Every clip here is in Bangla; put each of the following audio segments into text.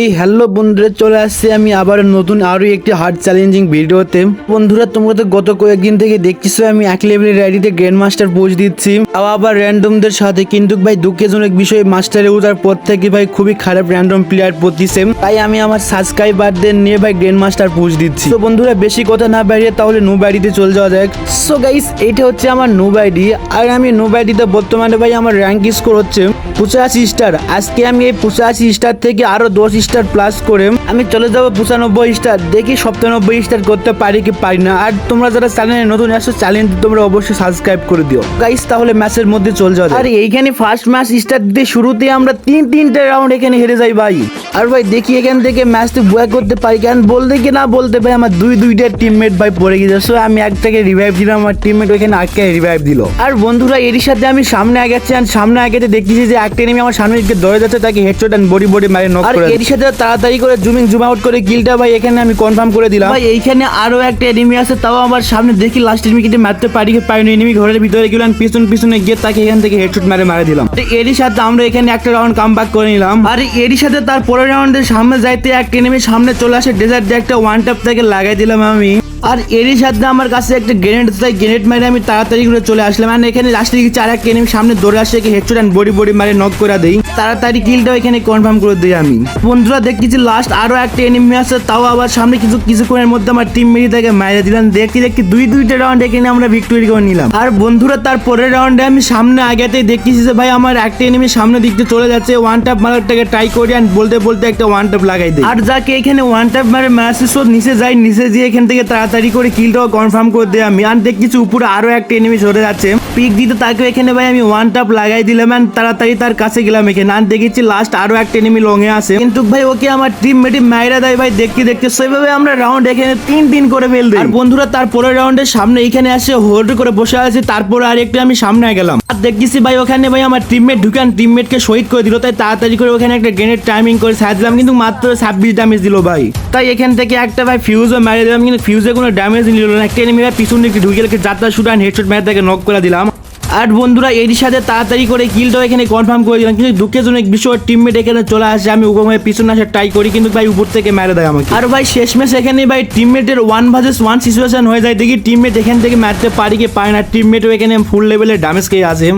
এই হ্যালো বন্ধুরা, চলে আসছে আমি আবার নতুন আরও একটি হার্ড চ্যালেঞ্জিং ভিডিওতে। বন্ধুরা, তোমরা তো গত কয়েকদিন থেকে দেখতেছো, আমি এক লেভেলের রাইডিতে গ্র্যান্ড মাস্টার পোজ দিচ্ছি। আবার র্যান্ডমদের সাথে কিন্তু ভাই দুঃখজনক বিষয় মাস্টারে উঠার পর থেকে ভাই খুবই খারাপ র্যান্ডম প্লেয়ার পড়তিছে তাই আমি আমার সাবস্ক্রাইবারদের নিয়ে ভাই গ্র্যান্ড মাস্টার পোজ দিচ্ছি। তো বন্ধুরা, বেশি কথা না বাড়িয়ে তাহলে নো বাড়িতে চলে যাওয়া যাক। সো গাইস এটা হচ্ছে আমার নো বাইডি আর আমি নো আইডিতে বর্তমানে ভাই আমার র্যাঙ্ক স্কোর হচ্ছে পঁচাশি স্টার আজকে আমি এই পঁচাশি স্টার থেকে আরও দশ স্টার প্লাস করে আমি চলে যাব পঁচানব্বই স্টার। দেখি সপ্তানব্বই স্টার করতে পারি কি পারি না। আর তোমরা যারা চ্যানেলে নতুন আসছো চ্যানেল তোমরা অবশ্যই সাবস্ক্রাইব করে দিও। গাইস তাহলে ম্যাচের মধ্যে চলে যাও আর এইখানে ফার্স্ট ম্যাচ স্টার্ট দিতে শুরুতে আমরা তিন তিনটে রাউন্ড এখানে হেরে যাই ভাই। আর ভাই দেখি এখান থেকে ম্যাচটি বয় করতে পারি কেন বলতে কি না বলতে ভাই আমার দুই দুইটা টিমমেট ভাই পড়ে গেছে সো আমি একটাকে রিভাইভ দিলাম আমার টিমমেট ওইখানে আটকে রিভাইভ দিল। আর বন্ধুরা এরই সাথে আমি সামনে আগাচ্ছি। আর সামনে আগাতে দেখতেছি যে একটা enemy আমার সামনে দিকে দৌড়ে যাচ্ছে তাকে হেডশট এন্ড বডি বডি মারে নক করে এর সাথে তাড়াতাড়ি করে জুমিং জুম আউট করে কিলটা ভাই এখানে আমি কনফার্ম করে দিলাম। ভাই এইখানে আরও একটা এনিমি আছে তাও আমার সামনে দেখি লাস্ট এনিমি কিন্তু মারতে পারি কি পারিনি এনিমি ঘরের ভিতরে গেলাম পিছন পিছনে গিয়ে তাকে এখান থেকে হেডশট মেরে মারে দিলাম। তো এরই সাথে আমরা এখানে একটা রাউন্ড কাম করে নিলাম। আর এরই সাথে তার পরের রাউন্ডের সামনে যাইতে একটা এনিমি সামনে চলে আসে ডেজার্ট একটা ওয়ান ট্যাপ থেকে লাগাই দিলাম আমি। আর এরই সাথে আমার কাছে একটা গ্রেনেড তাই গ্রেনেড মারে আমি তাড়াতাড়ি করে চলে আসলাম। আর এখানে লাস্টে দিকে চার একটা এনিমি সামনে দৌড়ে আসে হেডশট অ্যান্ড বডি বডি মারে নক করে দেই। তাড়াতাড়ি কিলটাও এখানে কনফার্ম করে দিই আমি। বন্ধুরা, দেখতেছি লাস্ট আরও একটা এনিমি আছে, তাও আবার সামনে কিছু কিছুক্ষণের মধ্যে আমার টিম মেরি থেকে মাইরে দিলাম। দেখতে দেখতে দুই দুইটা রাউন্ড এখানে আমরা ভিক্টোরি করে নিলাম। আর বন্ধুরা, তার পরের রাউন্ডে আমি সামনে আগেতেই দেখতেছি যে ভাই, আমার একটা এনিমি সামনে দিকতে চলে যাচ্ছে। ওয়ান ট্যাপ মারারটাকে ট্রাই করি আর বলতে বলতে একটা ওয়ান ট্যাপ লাগাই দিই। আর যাকে এখানে ওয়ান ট্যাপ মারে ম্যাসেজ নিচে যাই, নিচে গিয়ে এখান থেকে তাড়াতাড়ি করে কিলটাও কনফার্ম করে দিই আমি। আর দেখতেছি উপরে আরও একটা এনিমি সরে যাচ্ছে। পিক দিতে তাকে এখানে ভাই আমি ওয়ান ট্যাপ লাগাই দিলাম and তাড়াতাড়ি তার কাছে গেলাম এখানে। আর দেখেছি লাস্ট আরও একটা এনিমি লঙে আছে। কিন্তু ভাই ওকে আমার টিম মেটি মাইরা দেয় ভাই, দেখতে দেখতে। সেভাবে আমরা রাউন্ড এখানে তিন তিন করে ফেল দিই। আর বন্ধুরা তার পরের রাউন্ডের সামনে এখানে এসে হোল্ড করে বসে আছে। তারপরে আর একটু আমি সামনে গেলাম। আর দেখতেছি ভাই, ওখানে ভাই আমার টিমমেট ঢুকান। টিমমেটকে শহীদ করে দিল। তাই তাড়াতাড়ি করে ওখানে একটা গ্রেনেড টাইমিং করে সাইড দিলাম। কিন্তু মাত্র ছাব্বিশ ড্যামেজ দিল ভাই। তাই এখান থেকে একটা ভাই ফিউজও মারি দিলাম। কিন্তু ফিউজে কোনো ড্যামেজ নিল না, একটা এনিমি ভাই পিছন দিকে ঢুকে গেলে, যাত্রা শুরু হেডশট ম্যাচ তাকে নক করে দিলাম। আর বন্ধুরা এর সাথে তাড়াতাড়ি করে কিলটাও এখানে কনফার্ম করে দিলাম। কিন্তু দুঃখজনক বিষয় টিমমেট এখানে চলে আসে, আমি উপর হয়ে পিছনে আসার ট্রাই করি, কিন্তু ভাই উপর থেকে মেরে দেয় আমাকে। আর ভাই শেষমেশ এখানে ভাই টিমমেটের ওয়ান ভার্সেস ওয়ান সিচুয়েশন হয়ে যায়। দেখি টিমমেট এখান থেকে মারতে পারি কি পায় না। টিমমেটও এখানে ফুল লেভেলের ড্যামেজ খেয়ে আসে।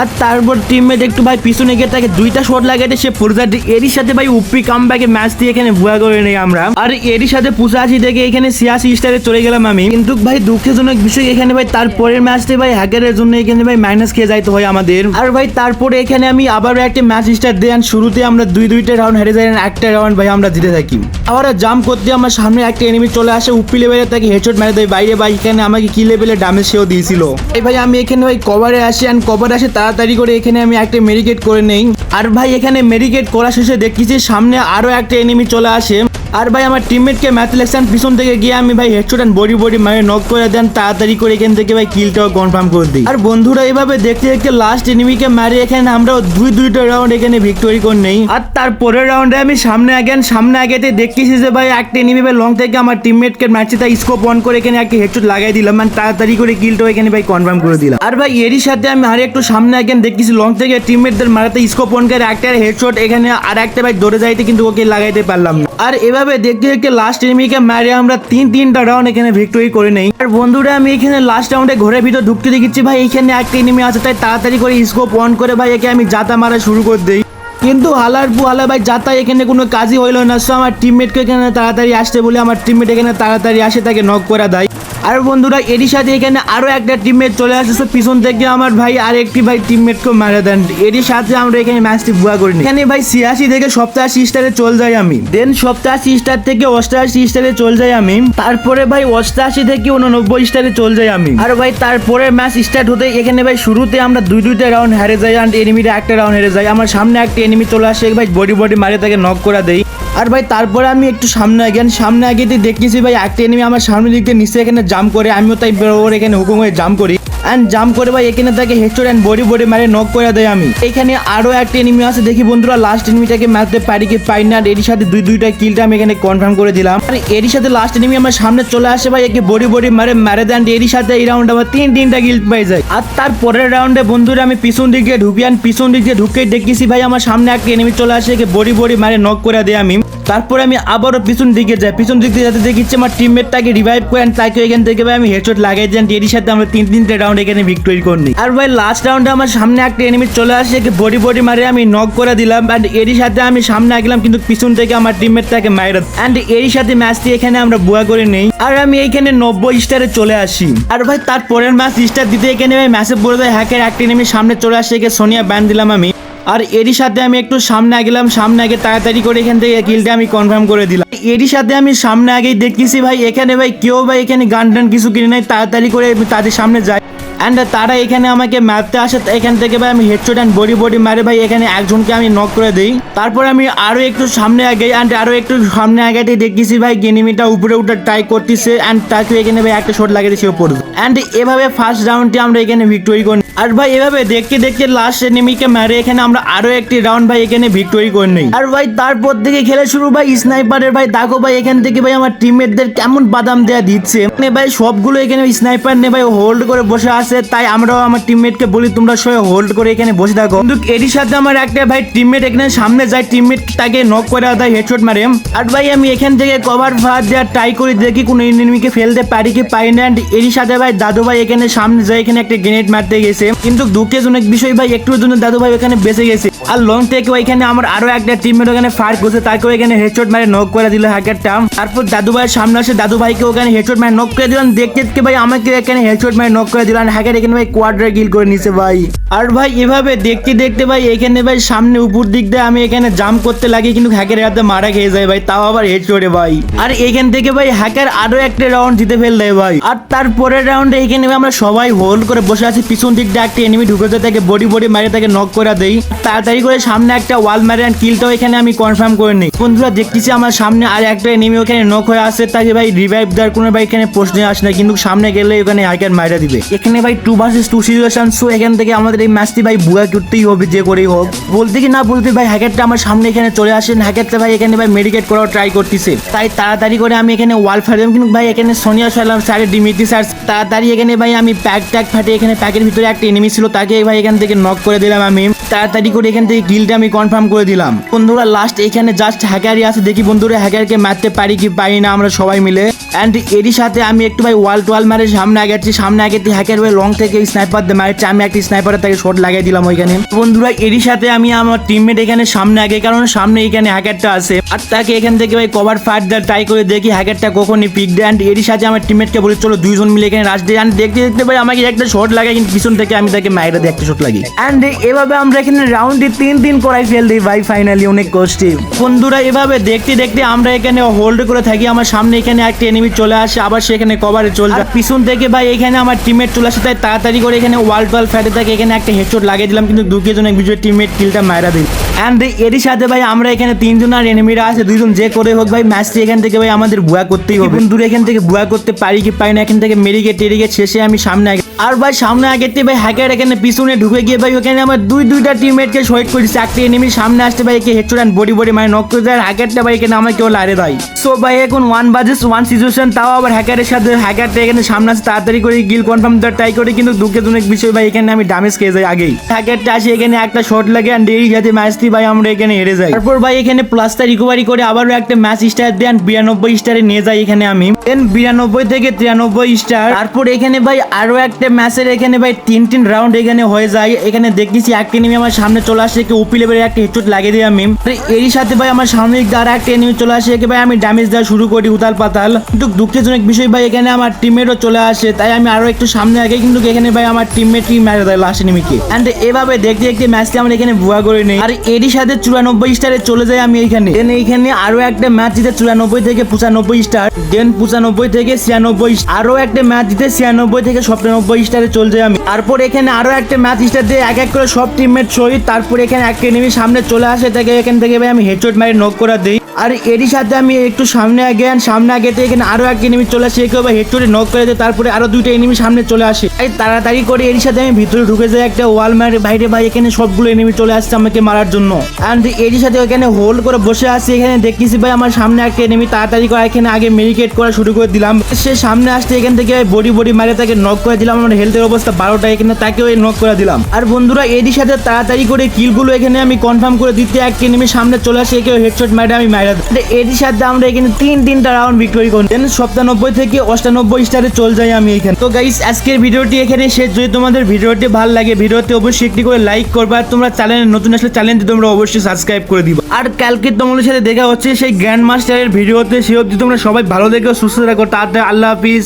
আর তারপর টিমমেট একটু ভাই পিছনে গিয়ে তাকে দুইটা শট লাগাইতে সে পড়ে এরই সাথে ভাই উপি কাম ব্যাকে ম্যাচ দিয়ে এখানে ভুয়া করে নেই আমরা। আর এরই সাথে পুষাশি দেখে এখানে ছিয়াশি স্টারে চলে গেলাম আমি। কিন্তু ভাই দুঃখজনক বিষয় এখানে ভাই তারপরের ম্যাচটি ভাই হ্যাকারের জন্য এখানে ভাই মাইনাস খেয়ে যাইতে হয় আমাদের। আর ভাই, তারপরে এখানে আমি আবারও একটা ম্যাচ স্টার্ট দেন শুরুতে আমরা দুই দুইটা রাউন্ড হেরে যাই, একটা রাউন্ড ভাই আমরা জিতে থাকি। আবার জাম্প করতে আমার সামনে একটা এনিমি চলে আসে উপি লেভেলে তাকে হেডশট মেরে দেয়। বাইরে ভাই, এখানে আমাকে কি লেভেলে ড্যামেজ সেও দিয়েছিল। এই ভাই, আমি এখানে ভাই কভারে আসি অ্যান্ড কভার আসে তাড়াতাড়ি করে এখানে আমি একটা মেডিকেট করে নেই। আর ভাই, এখানে মেডিকেট করা শেষে দেখতেছি সামনে আরও একটা এনিমি চলে আসে। আর ভাই, আমার টিমমেটকে ম্যাথ লেকশন পিছন থেকে গিয়ে আমি ভাই হেডশট অ্যান্ড বডি বডি মারে নক করে দেন, তাড়াতাড়ি করে এখান থেকে ভাই কিলটাও কনফার্ম করে দিই। আর বন্ধুরা এইভাবে দেখতে দেখতে লাস্ট এনিমিকে মারে, এখানে আমরা দুই দুইটা রাউন্ড এখানে ভিক্টোরি করে নেই। আর তারপরের রাউন্ডে আমি সামনে আগেন সামনে আগেতে দেখতেছি যে ভাই একটা এনিমি ভাই লং থেকে আমার টিমমেটকে ম্যাচে তাই স্কোপ অন করে এখানে একটা হেডশট লাগাই দিলাম মানে তাড়াতাড়ি করে কিলটাও এখানে ভাই কনফার্ম করে দিলাম। আর ভাই, এরই সাথে আমি আর একটু সামনে আগেন দেখতেছি লং থেকে টিমমেটদের মারাতে স্কোপ অন করে একটা হেডশট এখানে আর একটা ভাই দৌড়ে যাইতে কিন্তু ওকে লাগাইতে পারলাম না। আর এভাবে দেখতে দেখতে লাস্ট এনিমিকে মারে আমরা তিন তিনটা রাউন্ড এখানে ভিক্টরি করে নেই। আর বন্ধুরা, আমি এখানে লাস্ট রাউন্ডে ঘরের ভিতর ঢুকতে দেখেছি ভাই, এখানে একটা এনিমি আছে, তাই তাড়াতাড়ি করে স্কোপ অন করে ভাই, একে আমি জাতা মারা শুরু করে দিই। কিন্তু হালার পু হালা ভাই যাতা এখানে কোনো কাজই হইল না। সো আমার টিমমেটকে এখানে তাড়াতাড়ি আসতে বলে, আমার টিমমেট এখানে তাড়াতাড়ি আসে, তাকে নক করা দেয়। আর বন্ধুরা, এরই সাথে এখানে আরও একটা টিমমেট চলে আসে পিছন থেকে আমার ভাই আর একটি ভাই টিমমেটকে মারা দেন। এরই সাথে আমরা এখানে ম্যাচটি বুয়া করি এখানে ভাই ছিয়াশি থেকে সপ্তাশি স্টারে চলে যাই আমি। দেন সপ্তাশি স্টার থেকে অষ্টাশি স্টারে চলে যাই আমি। তারপরে ভাই অষ্টাশি থেকে উননব্বই স্টারে চলে যাই আমি। আর ভাই তারপরে ম্যাচ স্টার্ট হতে এখানে ভাই শুরুতে আমরা দুই দুইটা রাউন্ড হেরে যাই আর এনিমিটা একটা রাউন্ড হেরে যাই আমার সামনে একটা এনিমি চলে আসে, ভাই বডি বডি মারে তাকে নক করে দেই। আর ভাই, তারপরে আমি একটু সামনে আগেন সামনে আগে দেখতেছি ভাই, একটা এনিমি আমার সামনে দিকে নিচে এখানে জাম্প করে, আমিও তাই বরাবর এখানে হুকুম হয়ে জাম্প করি। অ্যান্ড জাম্প করে ভাই, এখানে তাকে হেডশট অ্যান্ড বডি বডি মারে নক করে দেয় আমি। এখানে আরও একটা এনিমি আছে, দেখি বন্ধুরা লাস্ট এনিমিটাকে মারতে পারি কি পাই না এরই সাথে দুই দুইটা কিলটা আমি এখানে কনফার্ম করে দিলাম। আর এরই সাথে লাস্ট এনিমি আমার সামনে চলে আসে ভাই, একে বডি বডি মারে মারে দেন, এরই সাথে এই রাউন্ড আমার তিন তিনটা গিল পাই যায়। আর তার পরের রাউন্ডে বন্ধুরা, আমি পিছন দিক ঢুকি আর পিছন দিক দিয়ে ঢুকে দেখতেছি ভাই, আমার সামনে একটা এনিমি চলে আসে, একে বডি বডি মারে নক করে দেয় আমি। তারপরে আমি আবারও পিছন দিকে যাই, পিছন দিক দিয়ে যাতে দেখিচ্ছে আমার টিমমেটটাকে রিভাইভ করেন তাকে এখান থেকে ভাই আমি হেডশট লাগাই দেন এর সাথে আমরা তিন তিনটে রাউন্ড এখানে ভিক্টোরি করিনি। আর ভাই লাস্ট রাউন্ডে আমার সামনে একটা এনিমি চলে আসে বডি বডি মারে আমি নক করে দিলাম অ্যান্ড এরই সাথে আমি সামনে আগলাম কিন্তু পিছন থেকে আমার টিমমেট তাকে মাইরা অ্যান্ড এরই সাথে ম্যাচটি এখানে আমরা বুয়া করে নেই। আর আমি এইখানে নব্বই স্টারে চলে আসি। আর ভাই তারপরের ম্যাচ স্টার দিতে এখানে ভাই ম্যাচে বলে দেয় হ্যাকের একটা এনিমি সামনে চলে আসে, একে সোনিয়া ব্যান দিলাম আমি। আর এরই সাথে আমি একটু সামনে গেলাম সামনে আগে তাড়াতাড়ি করে এখান থেকে কিলটা আমি কনফার্ম করে দিলাম। এরই সাথে আমি সামনে আগেই দেখতেছি ভাই, এখানে ভাই কেউ ভাই এখানে গান টান কিছু কিনে নাই, তাড়াতাড়ি করে তাদের সামনে যাই। অ্যান্ড তারা এখানে আমাকে মারতে আসে এখান থেকে ভাই আমি হেডশট অ্যান্ড বডি বডি মারে ভাই, এখানে একজনকে আমি নক করে দিই। তারপর আমি আরও একটু সামনে আগে অ্যান্ড আরও একটু সামনে আগাতেই দেখতেছি ভাই গেনিমিটা উপরে উঠে ট্রাই করতেছে অ্যান্ড তাকে এখানে ভাই একটা শট লাগিয়ে দিয়েছে উপরে অ্যান্ড এভাবে ফার্স্ট রাউন্ডটি আমরা এখানে ভিক্টোরি করি। আর ভাই এভাবে দেখতে দেখতে লাস্ট এনিমিকে মারে, এখানে আমরা আরও একটি রাউন্ড ভাই এখানে ভিক্টোরি করে নেই। আর ভাই তারপর থেকে খেলা শুরু ভাই স্নাইপারের ভাই, দেখো ভাই এখান থেকে ভাই আমার টিমমেটদের কেমন বাদাম দেয়া দিচ্ছে। মানে ভাই সবগুলো এখানে স্নাইপার নিয়ে ভাই হোল্ড করে বসে আছে। তাই আমরাও আমার টিমমেটকে বলি, তোমরা সবাই হোল্ড করে এখানে বসে থাকো। কিন্তু এরই সাথে আমার একটা ভাই টিমমেট এখানে সামনে যায় টিমমেট তাকে নক করে দেয় হেডশট মারে। আর ভাই, আমি এখান থেকে কভার ফার দেওয়ার ট্রাই করি, দেখি কোনো এনিমিকে ফেলতে পারি কি পাই না। এরই সাথে ভাই, দাদু ভাই এখানে সামনে যায়, এখানে একটা গ্রেনেড মারতে গেছে। কিন্তু দুঃখের জন্য বিষয় ভাই, একটুর জন্য দাদু ভাই এখানে বেঁচে গেছে। আর লং থেকে ওইখানে আমার আরও একটা টিমমেট ওখানে ফায়ার করছে, তাকে এখানে হেডশট মারে নক করে দিল হ্যাকারটা তারপর দাদু ভাইয়ের সামনে আসে, দাদু ভাইকে ওখানে হেডশট মারে নক করে দিলাম। দেখতে দেখতে ভাই আমাকে এখানে হেডশট মারে নক করে দিলাম। হ্যাকার এখানে ভাই কোয়াড্রা কিল করে নিছে ভাই। আর ভাই এভাবে দেখতে দেখতে ভাই এখানে ভাই সামনে উপর দিক দিয়ে আমি এখানে জাম্প করতে লাগি, কিন্তু হ্যাকের হাতে মারা খেয়ে যায় ভাই। তাও আবার হেডশটে ভাই। আর এখান থেকে ভাই হ্যাকার আরও একটা রাউন্ড জিতে ফেল দেয় ভাই। আর তারপরের রাউন্ডে এখানে আমরা সবাই হোল্ড করে বসে আছি। পিছন দিক দিয়ে একটা এনিমি ঢুকে যায় তাকে বডি বডি মারে, তাকে নক করে দেই। তাড়াতাড়ি করে সামনে একটা ওয়াল মারে আর কিলটাও এখানে আমি কনফার্ম করে নিই। বন্ধুরা, দেখতেছি আমার সামনে আর একটা এনিমি ওখানে নক হয়ে আসে তাকে ভাই রিভাইভ দেওয়ার কোনো ভাই এখানে প্রশ্নে আসে না কিন্তু সামনে গেলে ওখানে হ্যাকার মারা দিবে। এখানে ভাই two versus two situation so এখান থেকে আমাদের এই ম্যাচটি ভাই বুয়া করতেই হবে, যে করেই হোক। বলতে কি না বলতে, ভাই হ্যাকারটা আমার সামনে এখানে চলে আসেন হ্যাকারটা ভাই এখানে ভাই মেডিকেট করার ট্রাই করতেছে। তাই তাড়াতাড়ি করে আমি এখানে ওয়াল ফাটালাম কিন্তু ভাই এখানে সোনিয়া সালাম স্যারের ডিমিটি স্যার তাড়াতাড়ি এখানে ভাই আমি প্যাক ট্যাক ফাটে এখানে প্যাকের ভিতরে একটা এনিমি ছিল তাকে ভাই এখান থেকে নক করে দিলাম আমি। তাড়াতাড়ি করে এখান থেকে কিলটা আমি কনফার্ম করে দিলাম। বন্ধুরা লাস্ট এখানে জাস্ট হ্যাকারই আছে। দেখি বন্ধুরা হ্যাকারকে মারতে পারি কি পারি না আমরা সবাই মিলে। অ্যান্ড এরই সাথে আমি একটু ভাই ওয়াল টোয়াল মারে সামনে আগাচ্ছি সামনে আগে হ্যাকার ভাই লং থেকে স্নাইপার দিয়ে মারছে, আমি একটা স্নাইপারের তাকে শট লাগিয়ে দিলাম ওইখানে। বন্ধুরা, এরই সাথে আমি আমার টিমমেট এখানে সামনে আগে, কারণ সামনে এখানে হ্যাকারটা আছে। আর তাকে এখান থেকে ভাই কভার ফায়ার দেওয়ার ট্রাই করে দেখি হ্যাকারটা কখনই পিক দেয়। অ্যান্ড এরই সাথে আমার টিমমেটকে বলি, চলো দুইজন মিলে এখানে রাশ দিয়ে অ্যান্ড দেখতে দেখতে ভাই আমাকে একটা শট লাগে কিন্তু পিছন থেকে আমি তাকে মাইরা দিয়ে একটা শট লাগি অ্যান্ড এভাবে আমরা এখানে রাউন্ডে তিন তিন করাই ফেল দিই ভাই ফাইনালি অনেক কষ্টে। বন্ধুরা এভাবে দেখতে দেখতে আমরা এখানে হোল্ড করে থাকি আমার সামনে এখানে একটা এনিমি চলে আসে আবার সেখানে কভারে চলে যায়। পিছন থেকে ভাই এখানে আমার টিমমেট চলে আসে তাই তাড়াতাড়ি করে এখানে ওয়াল টোয়াল ফ্যাটে থাকে এখানে একটা হেডশট লাগিয়ে দিলাম কিন্তু দুঃখজনক বিজয় টিমমেট কিলটা মারা দিই অ্যান্ড এরই সাথে ভাই আমরা এখানে তিনজন আর এনিমিরা আছে দুইজন যে করে হোক ভাই ম্যাচটি এখান থেকে ভাই আমাদের বুয়া করতেই হবে। বন্ধুরা এখান থেকে বুয়া করতে পারি কি পারি না এখান থেকে মেরিগে টেরিগে শেষে আমি সামনে আগে আর ভাই, সামনে আগেতে ভাই হ্যাকার এখানে পিছনে ঢুকে গিয়ে ভাই, ওখানে আমার দুই, দুইটা টিমমেটকে শহীদ করেছে। একটা এনিমি সামনে আসতে ভাই, একে হেডশট অ্যান্ড বডি বডি মানে নক করে দেয়। হ্যাকারটা ভাই, এখানে আমার কেউ লারে দেয়। সো ভাই, এখন ওয়ান বাজেস ওয়ান সিচুয়েশন তাও আবার হ্যাকারের সাথে হ্যাকারটা এখানে সামনে আসে, তাড়াতাড়ি করে গিল কনফার্ম দেওয়ার ট্রাই করি, কিন্তু দুঃখজনক বিষয় ভাই, এখানে আমি ড্যামেজ খেয়ে যাই আগেই। হ্যাকারটা আসে, এখানে একটা শট লাগে অ্যান্ড এই যাতে ম্যাচটি ভাই, আমরা এখানে হেরে যাই। তারপর ভাই, এখানে প্লাসটা রিকভারি করে আবারও একটা ম্যাচ স্টার দেন, বিরানব্বই স্টারে নিয়ে যাই এখানে আমি। দেন বিরানব্বই থেকে তিরানব্বই স্টার তারপর এখানে ভাই আরও একটা ম্যাচের এখানে ভাই তিন তিন রাউন্ড এখানে হয়ে যায়। এখানে দেখতেছি একটা এনিমি আমার সামনে চলে আসে কি উপি লেভেলের একটা হেডশট লাগিয়ে দিই আমি এরই সাথে ভাই আমার সামনে আর একটা এনিমি চলে আসে, একে ভাই আমি ড্যামেজ দেওয়া শুরু করি উতাল পাতাল কিন্তু দুঃখজনক বিষয় ভাই, এখানে আমার টিমমেটও চলে আসে, তাই আমি আরও একটু সামনে আগে কিন্তু এখানে ভাই আমার টিমমেটই মেরে দেয় লাস্ট এনিমিকে এন্ড এভাবে দেখতে দেখতে ম্যাচটি আমরা এখানে ভুয়া করে নেই। আর এরই সাথে চুরানব্বই স্টারে চলে যাই আমি এইখানে দেন এইখানে আরও একটা ম্যাচ জিতে চুরানব্বই থেকে পঁচানব্বই স্টার দেন পঁচানব্বই থেকে ছিয়ানব্বই আরও একটা ম্যাচ জিতে ছিয়ানব্বই থেকে সপ্তানব্বই স্টারে চলে যাই আমি। তারপর এখানে আরও একটা ম্যাচ স্টার দিয়ে এক এক করে সব টিমমেট শহীদ। তারপর এখানে এক এনিমি সামনে চলে আসে। তাকে এখান থেকে ভাই আমি হেডশট মারি নক করে দিই। আর এরই সাথে আমি একটু সামনে আগে সামনে আগে এখানে আরও এক এনিমি চলে আসে। একে হেডশটে নক করে দিই তারপরে আরও দুইটা এনিমি সামনে চলে আসে। তাই তাড়াতাড়ি করে এর সাথে আমি ভিতরে ঢুকে যাই, একটা ওয়াল মার, বাইরে ভাই, এখানে সবগুলো এনিমি চলে আসছে আমাকে মারার জন্য। অ্যান্ড এর সাথে ওখানে হোল্ড করে বসে আছি, এখানে দেখতেছি ভাই আমার সামনে একটা এনিমি তাড়াতাড়ি করে, এখানে আগে মেডিকেট করা শুরু করে দিলাম। সে সামনে আসতে এখান থেকে বডি বডি মারে তাকে নক করে দিলাম, আমার হেলথের অবস্থা বারোটা, এখানে তাকেও নক করে দিলাম। আর বন্ধুরা, এরই সাথে তাড়াতাড়ি করে কিলগুলো এখানে আমি কনফার্ম করে দিতে এক এনিমি সামনে চলে আসে, একে হেডশট মারে আমি মারা। এরই সাথে আমরা এখানে তিন, তিনটা রাউন্ড ভিক্টোরি করি। দেন সপ্তানব্বই থেকে অষ্টানব্বই স্টারে চলে যাই আমি এখানে। তো গাইস আজকের ভিডিওটি এখানে শেষ যদি তোমাদের ভিডিওটি ভালো লাগে, ভিডিওতে অবশ্যই একটি করে লাইক করবে আর তোমরা চ্যানেল নতুন আসলে চ্যানেলটি তোমরা অবশ্যই সাবস্ক্রাইব করে দিবা। আর কালকে তোমাদের সাথে দেখা হচ্ছে সেই গ্র্যান্ড মাস্টারের ভিডিওতে, সে অবধি তোমরা সবাই ভালো দেখে সুস্থ থাকো তাতে আল্লাহ হাফিজ।